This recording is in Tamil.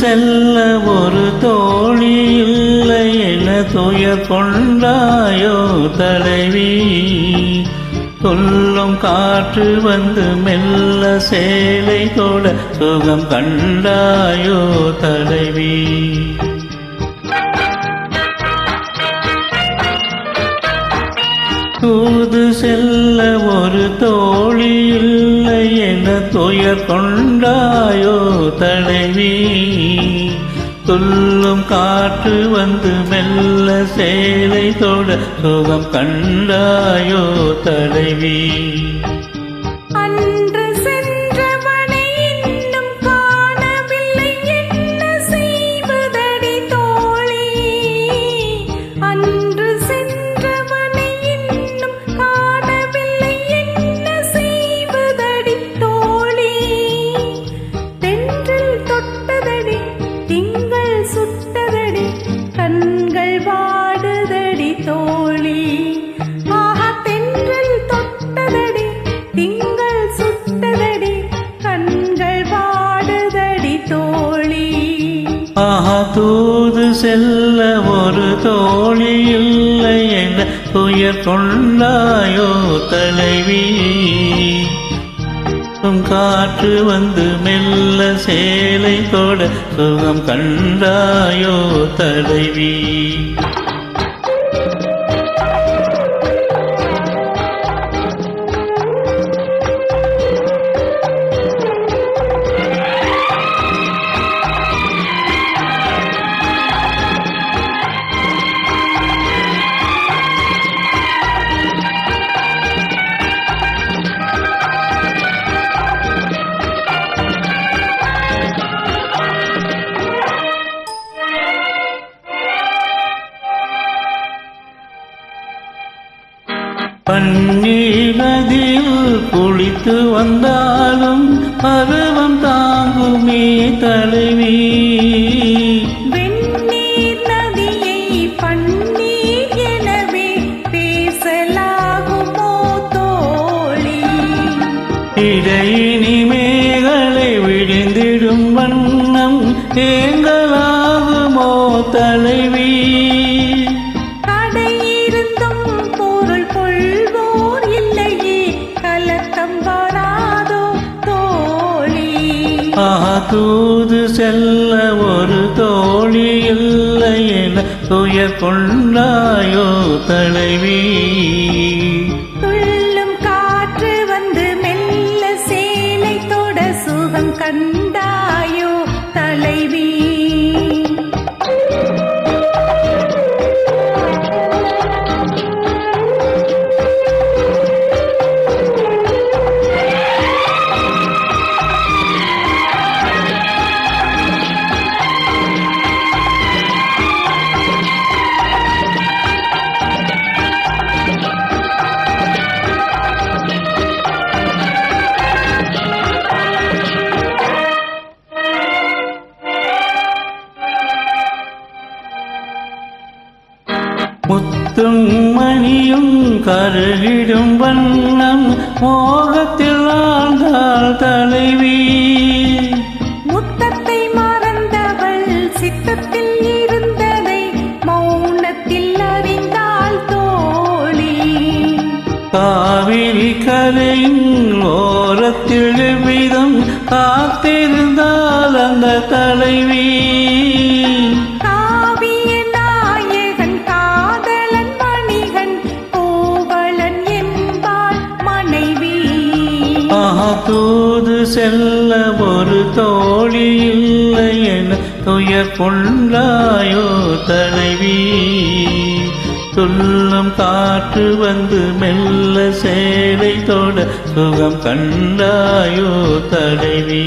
செல்ல ஒரு தோழி இல்லை என துயர் கொண்டாயோ தலைவி? சொல்லும் காற்று வந்து மெல்ல சேலை தொட சுகம் கண்டாயோ தலைவி? தூது செல்ல ஒரு தோழி இல்லை துயர் கொண்டாயோ தலைவி துள்ளும் காற்று வந்து மெல்ல சேலை தொட சுகம் கண்டாயோ தலைவி ஆஹா செல்ல ஒரு தோழி இல்லை. என துயர் தொண்டாயோ தலைவி. காற்று வந்து மெல்ல சேலை தொட சுகம் கண்டாயோ தலைவி. பன்னீர் குளித்து வந்தாலும் பருவம் தாங்குமே தலைவி இடையினி மேகலை விழுந்திடும் வண்ணம் தேங்கலாகுமோ தலைவி தூது செல்ல ஒரு தோழி இல்லை என துயர் கொண்டாயோ தலைவி. முத்தும் மணியும் கருகிடும் வண்ணம் மோகத்தில் ஆழ்ந்தாள் தலைவி. முத்தத்தை மறந்தவள் சித்தத்தில் இருந்ததை மௌனத்தில் அறிந்தாள் தோழி. காவிரி கரையின் ஓரத்தில் விதம் காத்திருந்தாள் அந்த தலைவி. செல்ல ஒரு தோழி இல்லை என துயர் கொண்டாயோ தலைவி. துள்ளும் காற்று வந்து மெல்ல சேலை தொட சுகம் கண்டாயோ தலைவி.